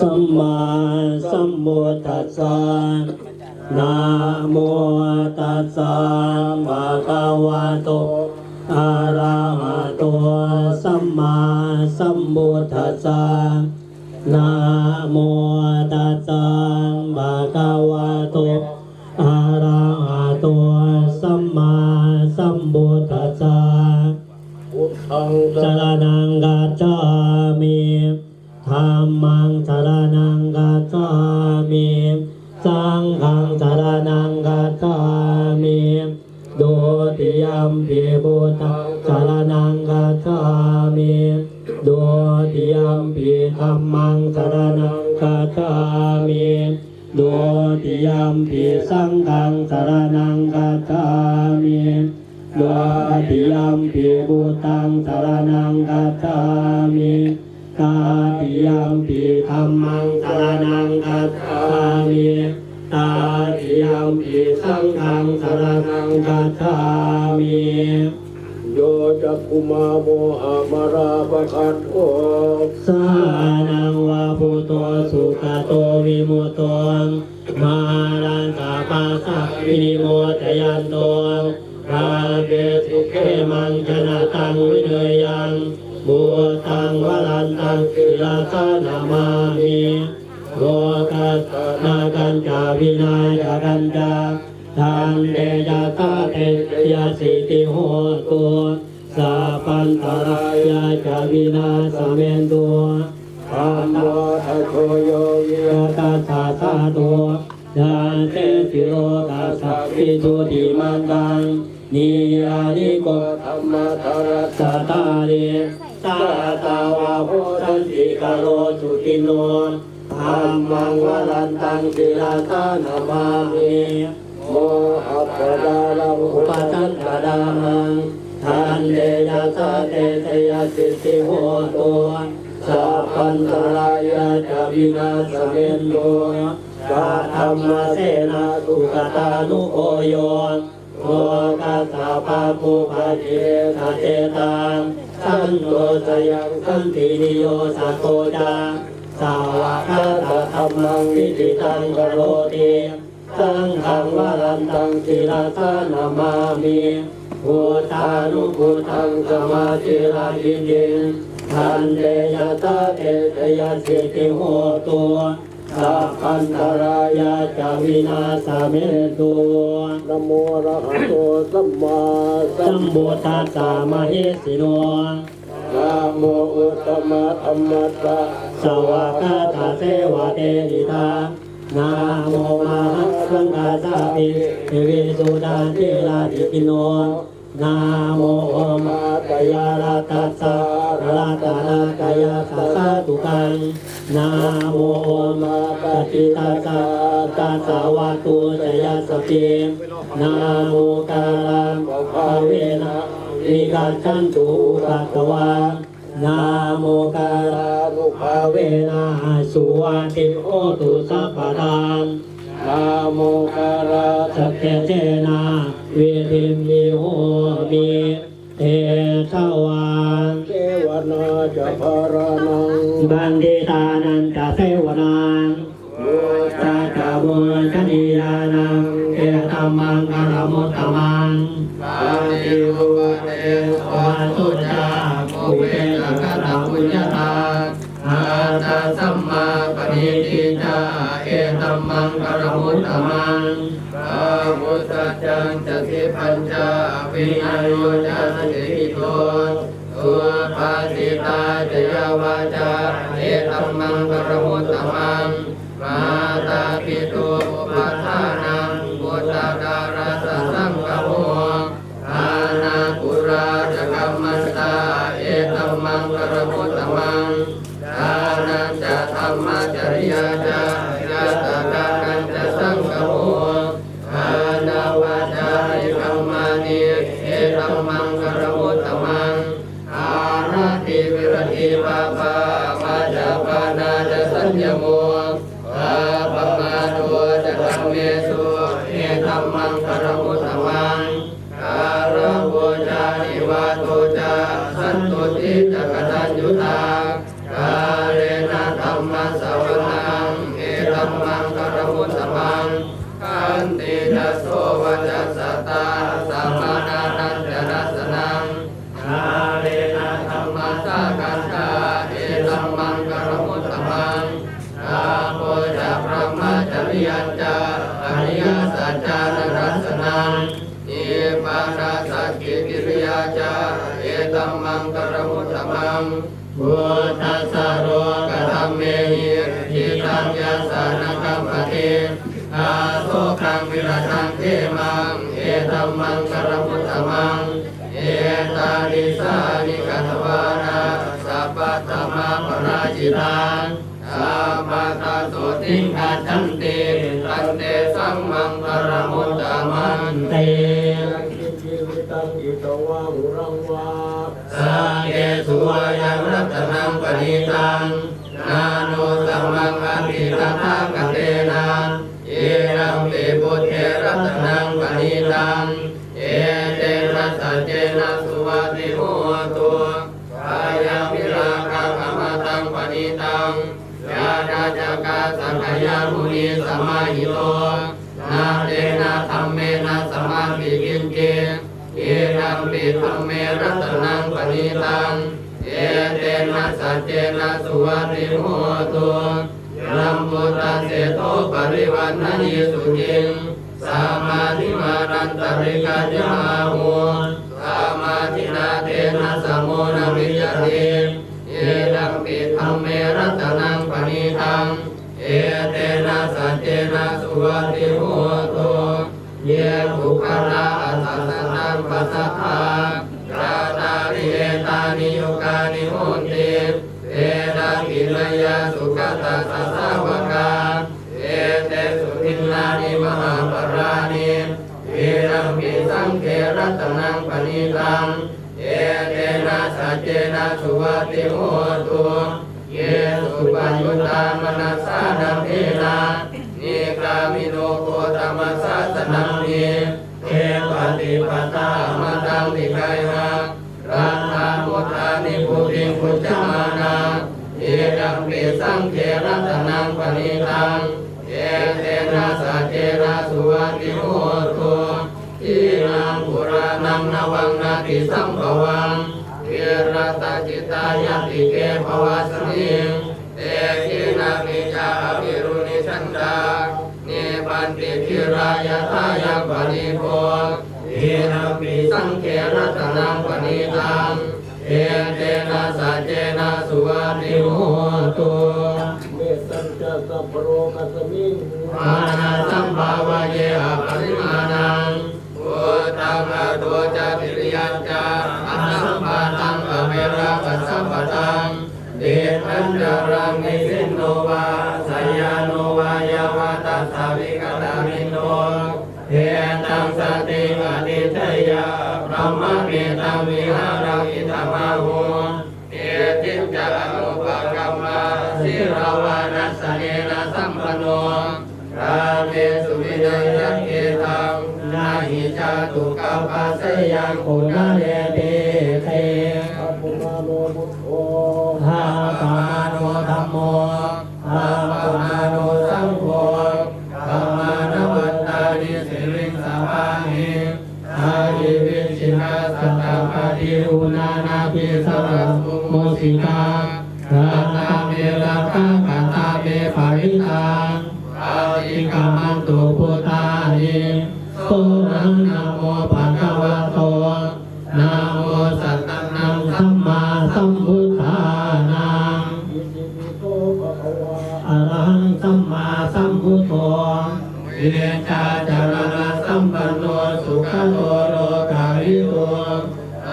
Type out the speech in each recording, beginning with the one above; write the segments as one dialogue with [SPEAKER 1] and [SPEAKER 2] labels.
[SPEAKER 1] สัมมาสัมพุทธัสสะนะโมตัสสะภะคะวะโตอะระหะโตสัมมาสัมพุทธัสสะนะโมตัสสะภะคะวะโตอะระหะโตสัมมาสัมพุทธัสสะ
[SPEAKER 2] พุทธัง
[SPEAKER 1] สรนังกัจจา มปิสังฆังสรนังกัจจามิดวติยมปิบุตังสารนังกัจฉามิตาติยมปิธรรมังสารนังกัจฉามิตาติยมปิสังฆังสารนังกัจฉามิ
[SPEAKER 2] โยจักกุมาโมหามาราปะคันโอ
[SPEAKER 1] สานังวาภูโตสุขโตวิมุตโตมารันตาปั สสะวินิโมตยันโตราเบสุเขมังชนะตังวิเนยยังบูตังวรันตังกิลาสานามามิโลกัสนากันจาวินาจากันจาทานเตยาตาเตยาสิติโหตุสัพพันตรายาจาวินาสเมนตัว
[SPEAKER 2] ธรรมะทโชโยย
[SPEAKER 1] ยะตาสาสาตั วดานเตสิโลตาสัพพิทุติมันตังนิยานิโก
[SPEAKER 2] ธรรมะทารัส
[SPEAKER 1] ตาเรสาตาวาโพทันติกาโรสุติโนธรรมังวรันตังสิลาสานามามิ
[SPEAKER 2] โมหะปดาลัง
[SPEAKER 1] อุปจันตดามังทันเตยะสาเตสยะสิทธิโหตัวสัพพันตรายาจะวินาศเมนโต กาธรรมเสนาสุขตานุโกโยโลกัสสะภาภูภาเจทะเจตังสันโตสยังสันตินิโยสัโกจาสาวะคาตธรรมังวิจิตังกโรติสังฆังวรันตังศิลาสานามามิพุทธานุพุทธังสมาธิราชินิทันเตยตาเตตยสิติโหตัว สัพพันธรายาจาวินาสเมตัว
[SPEAKER 2] นะโมอะระหะโตสัมมาสั
[SPEAKER 1] สั
[SPEAKER 2] ม
[SPEAKER 1] ม
[SPEAKER 2] พุ
[SPEAKER 1] บุ
[SPEAKER 2] ท
[SPEAKER 1] ทัสสะมเหสิโน
[SPEAKER 2] นะโมอุตตมะธรรมัสสะ
[SPEAKER 1] สวากาตาเสวะเตนิทานาโมมหัสสังฆาสาปิเทวิสุดาเทราติปิโน นาโมมาตยาลาตัสสะราตาลากายาสัสตุกังนาโมมาปฏิตัสสะตัสสะวะตุจยสสปินาโมกาลังภาเวนะวิกัจฉันตุปัตวานาโมกาลา
[SPEAKER 2] นุภา
[SPEAKER 1] ภา
[SPEAKER 2] เว
[SPEAKER 1] เวนะสุวาติโอตุสัพพะทาน
[SPEAKER 2] นะโมกรา
[SPEAKER 1] สัพเพเจนะเวทิมิโหมิเอทวาน
[SPEAKER 2] เทวนาจะพรนัง
[SPEAKER 1] บันดิตานันตเทวนานตาตาบุญชนียานังเอตัมมังกรมุตตมัง
[SPEAKER 2] ปาติโวเตส
[SPEAKER 1] วาสุจาปุเตตังกตาปุญญาตา มะมัง
[SPEAKER 2] พระพุทธจังจะสิปัญจวิญญโยจัสสิโตตัวภาสิตาจยาวาจาเอตัมมังกรมุตตมังมาตาปิตุอุปัฏฐานังบุตตการัสสังกโมอานาปุราจกัมมันตาเอตัมมังกรมุตตมังทานันจะธรรมจริยา พุทธัสสะโรกธรรมเมหิทิตัญญาสานกัมปะเทอาโสคังวิรัตังเทมังเอตัมมัง ติตถาคเตนะเอรังเปบุเทรัตนังปณิตังเอเตนะสัจเจนะสุวัติโหตุกายังวิราคังอมตังปณิตังยาดาจักาสังขยามุนีสมาหิโตนาเตนะธรรมเมนะสมาธิกินเกเอรัมปิธรรมเมรัตนังปณิตังเอเตนะสัจเจนะสุวัติโหตุ รัมพุตตเสโตปริวันนณีสุจิงสามาธิมารันตริกาจมาหัวสามาธินาเตนะสมโมนวิจติเอรัมปิธรรมเมรัตนังปณิตัง เอเตนะสัจเจนะสุวัติโหตุเยบุคลาอัสสะนังปัสสะ สุวัติโหตุเยสุปัญญุตามนัสสานังเทนานิกามิโนโคตมัสสะสนังเนเทปฏิปตามาตังติไกหะรัตนามุทานิพุติงพุจมานาเอดัมปิสังเขรัตนังปณิตังเอเตนะสัจเจนะสุวัติโหตุทีนังปุรานังนวังนาติสัมภวังเวา จิตายาติเกภวสมิงเตกินามิจาอภิรุณิชันดานิปันติพิรายทายังปณิโภเอนะปิสังเขรัตนังปณิตังเอเตนะสัจเจนะสุวัติโหตุ
[SPEAKER 1] เมตตัญจะสัพพโรกัสมิง
[SPEAKER 2] มานาสัมภาวะเยอปริมาณังพุทธังอโตจาติริยัญจา วราปัสสัมปตังเดชัญจารังนิสินโนวาสยาโนวายาวาตัสสาวิกตามิโนเทตังสติปฏิทยาพระมเมตังวิหารังอิตมาโหเอติจานุปกรรมาสิราวานัสเนนะสัมปโนราเมสุวินัยยัเกตังนาหิจาตุกัปปัสสยังคนาเลเตเท
[SPEAKER 1] พุทโธ
[SPEAKER 2] หาปาโนธรรมโมหาปาโนสังโฆธรรมานวัตตานิสิริงสัพพานิอาดิวิชินาสัตตาปาติอุนานาภิสรสุสิการาตาเมราะสัน
[SPEAKER 1] โน
[SPEAKER 2] สุขโตโลกาวิโต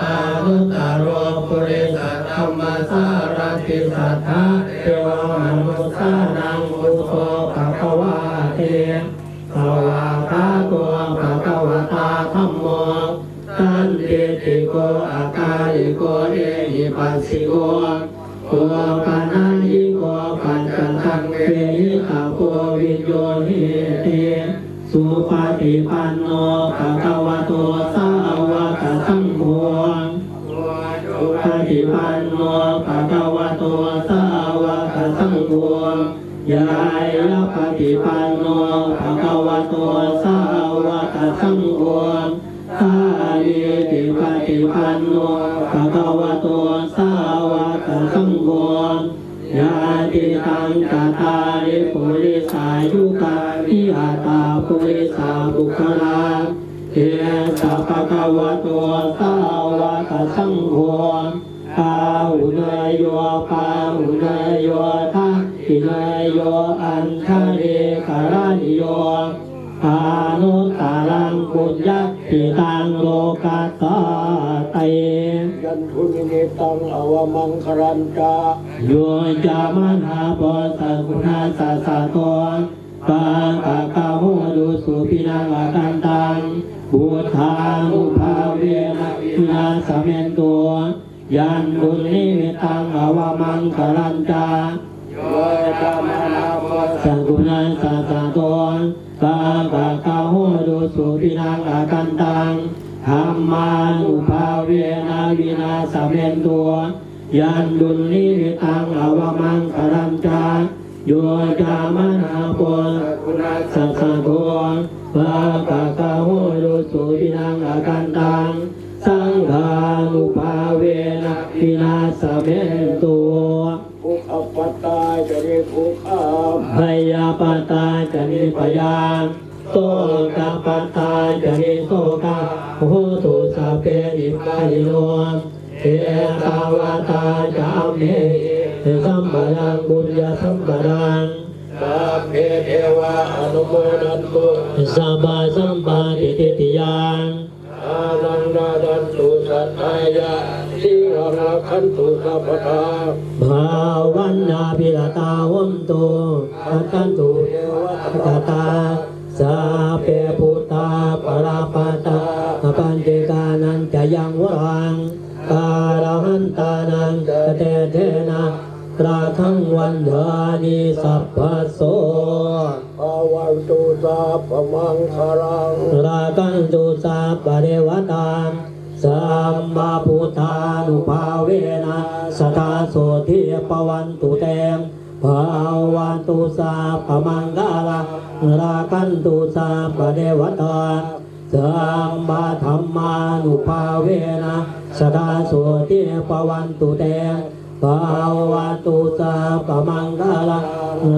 [SPEAKER 2] อานุตตรโรปุริสัตธรรมสารติสัทธาเทวมนุสานังพุทโธภะคะวะเตสวากขาตัวภะคะวตาธัมโมตันเตติโกอาการิโกเอหิปัสสิโกโกปานายิโกปัญจทังเวหิขาโกวิญโยหิเตสุป ฏิปันโนภะคะวะโตสาวกสังโฆสุปฏิปันโนภะคะวะโตสาวกสังโฆยายะปฏิปันโนภะคะวะโตสาวกสังโฆสาลีติปฏิปันโนภะคะวะโตสาวกสังโฆยา ติตั
[SPEAKER 1] งกาตาริปุริสายุกาพิอาตาปุริสาบุคลาเอสัพพะคะวตัวสาวกสังโฆปาหุเนยโยปาหุเนยโยทักขิเนยโยอันทะเรกรานิโย อานุตตรังปุญญติตังโลกัสสะเต
[SPEAKER 3] ยันทุนิเนตังอวมังครันจา
[SPEAKER 1] โยจามนาปสักุณาสัสสะโตปาปะกะโหดุสุปินังอากันตังบุทานุภาเวนะวินาสเมนตัวยันบุญนิมิตังอวมังครันจา
[SPEAKER 3] โยธรรมนาป
[SPEAKER 1] สังกุณาสัสสะโตาปะกะโหดุสุปินังอากันตังธรรมานุภาเวนะวินาสเมนตัวยันบุญนิมิตังอวมังคารันจาโยจามนาป
[SPEAKER 3] คุณา
[SPEAKER 1] สัสสะโตปะกะกะโหรุสุปินังอากันตัง สังฆานุภาเวนะวินาสเมนตัว
[SPEAKER 3] ปัตตาจะเรียกภุกอาม
[SPEAKER 1] พยาปตาจะนิพยานโตกะปตาจะนิโตกะโหตุสพเปอิปาลิโนเอตาวาตาจะอเมสัมปะยังบุญญาสัมปะยัง
[SPEAKER 3] สาเพเทวะอนุโมดันตุ
[SPEAKER 1] สัมปะสัมปะติติติยัง
[SPEAKER 3] อานันดาดันตุสัตตายะ สิรังรักขันตุสัพพทา
[SPEAKER 1] ภาวันนาพิรตาวันตุปัตตันตุ
[SPEAKER 3] เทวะ
[SPEAKER 1] ตาตาสาเปพุตตาปราปาตาปัญจกานันจะยังวรังการหันตานังจะเตเทนะตราทังวันเดานิสัพพโส
[SPEAKER 3] ภาวันตุสัพพมังคารัง
[SPEAKER 1] รากันตุสาปะเดวตา สัมมาพุทธานุภาเวนะสทาโสทิปวันตุเตมภาวันตุสาปมังกาลารากันตุสาปเดวตาสัมมาธรรมานุภาเวนะสทาโสทิปวันตุเตมภาวันตุสาปมังกาลา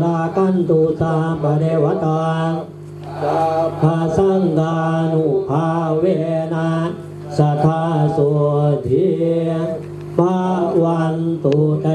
[SPEAKER 1] รากันตุสาปเดวตา
[SPEAKER 3] สัพ
[SPEAKER 1] ภาสังกานุภาเวนะ สัทธาโสธีปะวันตุเต